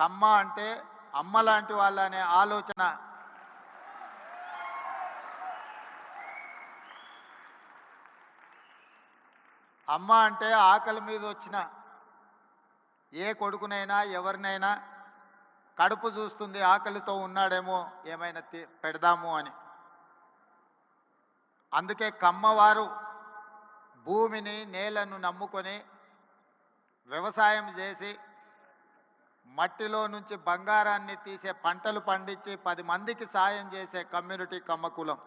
కమ్మ అంటే అమ్మ లాంటి వాళ్ళ అనే ఆలోచన. అమ్మ అంటే ఆకలి మీద వచ్చిన. ఏ కొడుకునైనా ఎవరినైనా కడుపు చూస్తుంది ఆకలితో ఉన్నాడేమో ఏమైనా తి- పెడదాము అని. అందుకే కమ్మవారు భూమిని నేలను నమ్ముకొని వ్యవసాయం చేసి మట్టిలో నుంచి బంగారాన్ని తీసే పంటలు పండించి పది మందికి సాయం చేసే కమ్యూనిటీ కమ్మకులం.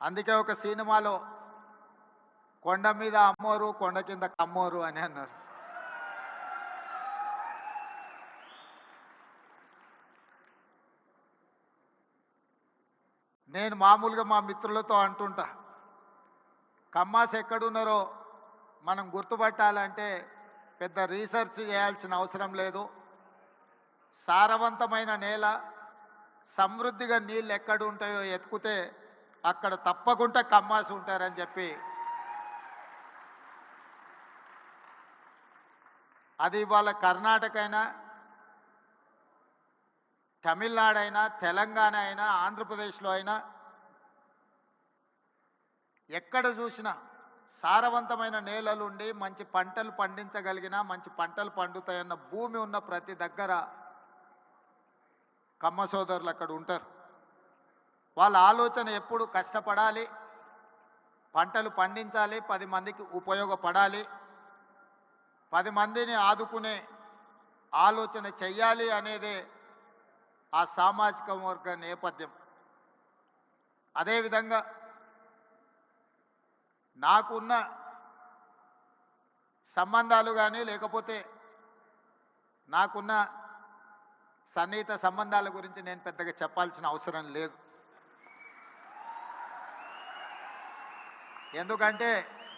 అందుకే ఒక సినిమాలో కొండ మీద అమ్మోరు కొండ కింద కమ్మోరు అని అన్నారు. నేను మామూలుగా మా మిత్రులతో అంటుంటా కమ్మాస్ ఎక్కడున్నారో మనం గుర్తుపట్టాలంటే పెద్ద రీసెర్చ్ చేయాల్సిన అవసరం లేదు. సారవంతమైన నేల సమృద్ధిగా నీళ్ళు ఎక్కడ ఉంటాయో ఎత్తుకుతే అక్కడ తప్పకుండా కమ్మాసి ఉంటారని చెప్పి. అది ఇవాళ కర్ణాటక అయినా తమిళనాడు అయినా తెలంగాణ అయినా ఆంధ్రప్రదేశ్లో అయినా ఎక్కడ చూసినా సారవంతమైన నేలలు ఉండి మంచి పంటలు పండించగలిగిన మంచి పంటలు పండుతాయన్న భూమి ఉన్న ప్రతి దగ్గర కమ్మ సోదరులు అక్కడ ఉంటారు. వాళ్ళ ఆలోచన ఎప్పుడు కష్టపడాలి పంటలు పండించాలి పది మందికి ఉపయోగపడాలి పది మందిని ఆదుకునే ఆలోచన చెయ్యాలి అనేదే ఆ సామాజిక వర్గ నేపథ్యం. అదేవిధంగా నాకున్న సంబంధాలు కానీ లేకపోతే నాకున్న సన్నిహిత సంబంధాల గురించి నేను పెద్దగా చెప్పాల్సిన అవసరం లేదు. ఎందుకంటే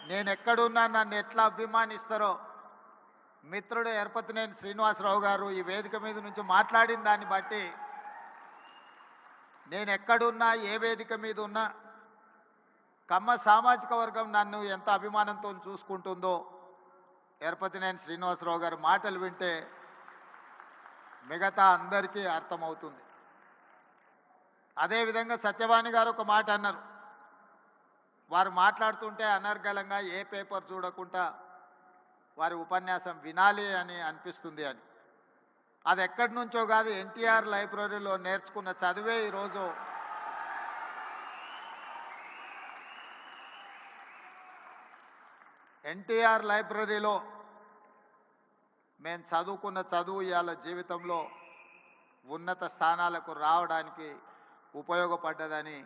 నేను ఎక్కడున్నా నన్ను ఎట్లా అభిమానిస్తారో మిత్రుడు ఎరపతినేని శ్రీనివాసరావు గారు ఈ వేదిక మీద నుంచి మాట్లాడిన దాన్ని బట్టి నేను ఎక్కడున్నా ఏ వేదిక మీద ఉన్నా కమ్మ సామాజిక వర్గం నన్ను ఎంత అభిమానంతో చూసుకుంటుందో ఎరపతినేని శ్రీనివాసరావు గారి మాటలు వింటే మిగతా అందరికీ అర్థమవుతుంది. అదేవిధంగా సత్యవాణి గారు ఒక మాట అన్నారు. వారు మాట్లాడుతుంటే అనర్గళంగా ఏ పేపర్ చూడకుండా వారి ఉపన్యాసం వినాలి అని అనిపిస్తుంది అని. అది ఎక్కడి నుంచో కాదు ఎన్టీఆర్ లైబ్రరీలో నేర్చుకున్న చదివే ఈరోజు ఎన్టీఆర్ లైబ్రరీలో మేము చదువుకున్న చదువు ఇవాళ జీవితంలో ఉన్నత స్థానాలకు రావడానికి ఉపయోగపడ్డదని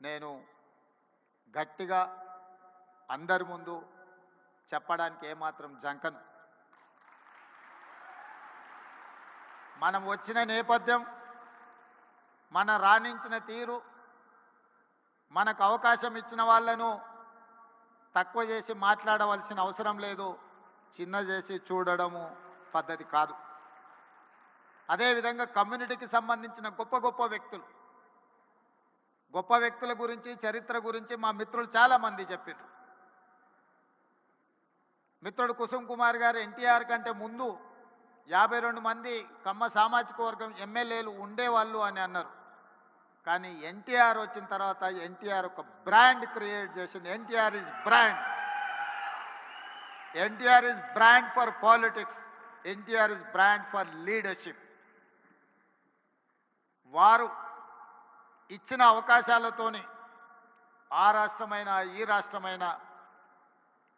నేను గట్టిగా అందరి ముందు చెప్పడానికి ఏమాత్రం జంకను. మనం వచ్చిన నేపథ్యం మన రాణించిన తీరు మనకు అవకాశం ఇచ్చిన వాళ్ళను తక్కువ చేసి మాట్లాడవలసిన అవసరం లేదు. చిన్న చేసి చూడడము పద్ధతి కాదు. అదేవిధంగా కమ్యూనిటీకి సంబంధించిన గొప్ప గొప్ప వ్యక్తులు. గొప్ప వ్యక్తుల గురించి చరిత్ర గురించి మా మిత్రులు చాలామంది చెప్పారు మిత్రుడు కుసుమ్ కుమార్ గారు ఎన్టీఆర్ కంటే ముందు యాభై రెండు మంది కమ్మ సామాజిక వర్గం ఎమ్మెల్యేలు ఉండేవాళ్ళు అని అన్నారు. కానీ ఎన్టీఆర్ వచ్చిన తర్వాత ఎన్టీఆర్ ఒక బ్రాండ్ క్రియేట్ చేసింది. NTR is brand. NTR is brand for politics. NTR is brand for leadership. వారు ఇచ్చిన అవకాశాలతోని ఆ రాష్ట్రమైనా ఈ రాష్ట్రమైనా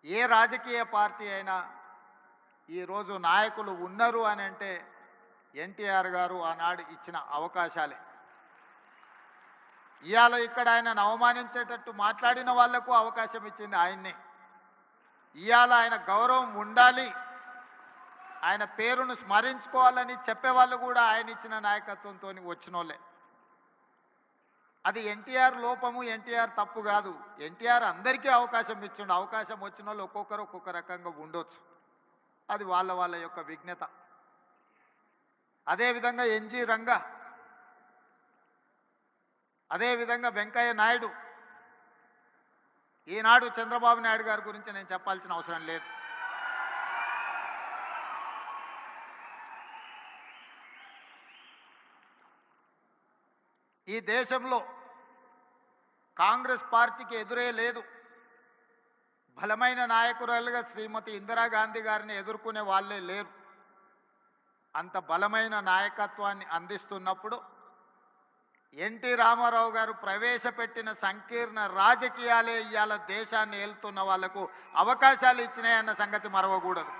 ఏ రాజకీయ పార్టీ అయినా ఈరోజు నాయకులు ఉన్నారు అని అంటే ఎన్టీఆర్ గారు ఆనాడు ఇచ్చిన అవకాశాలే. ఇవాళ ఇక్కడ ఆయనను అవమానించేటట్టు మాట్లాడిన వాళ్ళకు అవకాశం ఇచ్చింది ఆయన్ని. ఇవాళ ఆయన గౌరవం ఉండాలి. ఆయన పేరును స్మరించుకోవాలని చెప్పేవాళ్ళు కూడా ఆయన ఇచ్చిన నాయకత్వంతో వచ్చిన అది ఎన్టీఆర్ లోపము ఎన్టీఆర్ తప్పు కాదు. ఎన్టీఆర్ అందరికీ అవకాశం ఇచ్చిండు. అవకాశం వచ్చిన వాళ్ళు ఒక్కొక్కరు ఒక్కొక్క రకంగా ఉండొచ్చు. అది వాళ్ళ వాళ్ళ యొక్క విజ్ఞత. అదేవిధంగా ఎన్జి రంగా అదేవిధంగా వెంకయ్య నాయుడు. ఈనాడు చంద్రబాబు నాయుడు గారి గురించి నేను చెప్పాల్సిన అవసరం లేదు. ఈ దేశంలో కాంగ్రెస్ పార్టీకి ఎదురే లేదు. బలమైన నాయకురాలుగా శ్రీమతి ఇందిరాగాంధీ గారిని ఎదుర్కొనే వాళ్ళే లేరు. అంత బలమైన నాయకత్వాన్ని అందిస్తున్నప్పుడు ఎన్టీ రామారావు గారు ప్రవేశపెట్టిన సంకీర్ణ రాజకీయాలే ఇవాళ దేశాన్ని ఏలుతున్న వాళ్ళకు అవకాశాలు ఇచ్చినాయన్న సంగతి మరవకూడదు.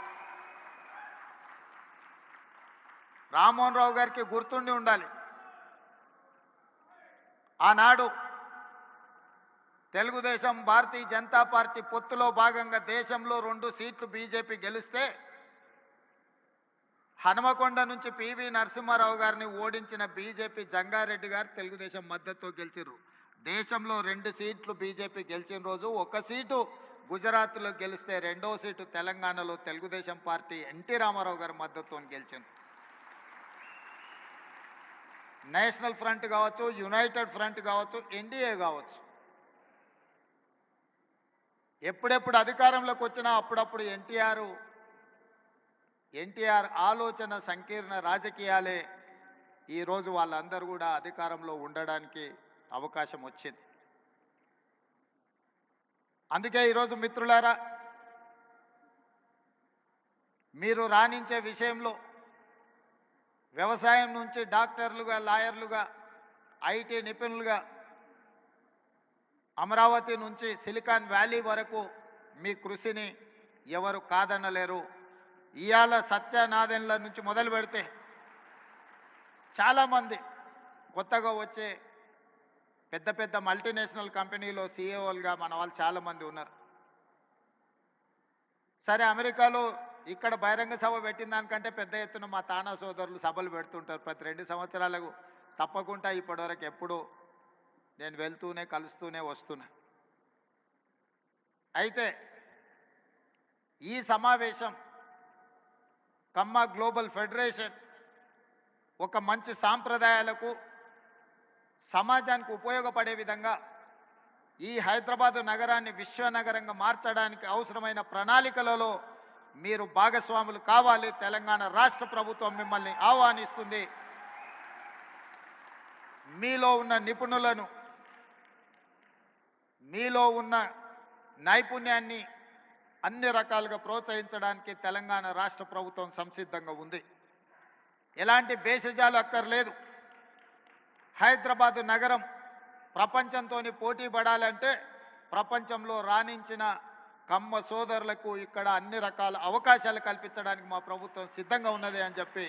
రామ్మోహన్ రావు గారికి గుర్తుండి ఉండాలి. ఆనాడు తెలుగుదేశం భారతీయ జనతా పార్టీ పొత్తులో భాగంగా దేశంలో రెండు సీట్లు బీజేపీ గెలిస్తే హనుమకొండ నుంచి పివి నరసింహారావు గారిని ఓడించిన బీజేపీ జంగారెడ్డి గారు తెలుగుదేశం మద్దతుతో గెలిచిర్రు. దేశంలో రెండు సీట్లు బీజేపీ గెలిచిన రోజు ఒక సీటు గుజరాత్లో గెలిస్తే రెండో సీటు తెలంగాణలో తెలుగుదేశం పార్టీ ఎన్టీ రామారావు గారి మద్దతు గెలిచింది. నేషనల్ ఫ్రంట్ కావచ్చు యునైటెడ్ ఫ్రంట్ కావచ్చు ఎన్డీఏ కావచ్చు. ఎప్పుడెప్పుడు అధికారంలోకి వచ్చినా అప్పుడప్పుడు ఎన్టీఆర్ ఎన్టీఆర్ ఆలోచన సంకీర్ణ రాజకీయాలే. ఈరోజు వాళ్ళందరూ కూడా అధికారంలో ఉండడానికి అవకాశం వచ్చింది. అందుకే ఈరోజు మిత్రులారా మీరు రాణించే విషయంలో వ్యవసాయం నుంచి డాక్టర్లుగా లాయర్లుగా ఐటీ నిపుణులుగా అమరావతి నుంచి సిలికాన్ వ్యాలీ వరకు మీ కృషిని ఎవరు కాదనలేరు. ఇవాళ సత్యనాదెన్ల నుంచి మొదలు పెడితే చాలామంది కొత్తగా వచ్చే పెద్ద పెద్ద మల్టీనేషనల్ కంపెనీలో సీఈఓలుగా మన వాళ్ళు చాలామంది ఉన్నారు. సరే అమెరికాలో ఇక్కడ బహిరంగ సభ పెట్టిన దానికంటే పెద్ద ఎత్తున మా తానా సోదరులు సభలు పెడుతుంటారు. ప్రతి రెండు సంవత్సరాలకు తప్పకుండా ఇప్పటివరకు ఎప్పుడూ నేను వెళ్తూనే కలుస్తూనే వస్తున్నా. అయితే ఈ సమావేశం కమ్మ గ్లోబల్ ఫెడరేషన్ ఒక మంచి సాంప్రదాయాలకు సమాజానికి ఉపయోగపడే విధంగా ఈ హైదరాబాదు నగరాన్ని విశ్వనగరంగా మార్చడానికి అవసరమైన ప్రణాళికలలో మీరు భాగస్వాములు కావాలి. తెలంగాణ రాష్ట్ర ప్రభుత్వం మిమ్మల్ని ఆహ్వానిస్తుంది. మీలో ఉన్న నిపుణులను మీలో ఉన్న నైపుణ్యాన్ని అన్ని రకాలుగా ప్రోత్సహించడానికి తెలంగాణ రాష్ట్ర ప్రభుత్వం సంసిద్ధంగా ఉంది. ఎలాంటి భేషజాలు అక్కర్లేదు. హైదరాబాదు నగరం ప్రపంచంతో పోటీ పడాలంటే ప్రపంచంలో రాణించిన కమ్మ సోదరులకు ఇక్కడ అన్ని రకాల అవకాశాలు కల్పించడానికి మా ప్రభుత్వం సిద్ధంగా ఉన్నది అని చెప్పి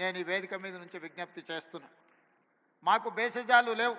నేను ఈ వేదిక మీద నుంచి విజ్ఞప్తి చేస్తున్నా. మాకు భేషజాలు లేవు.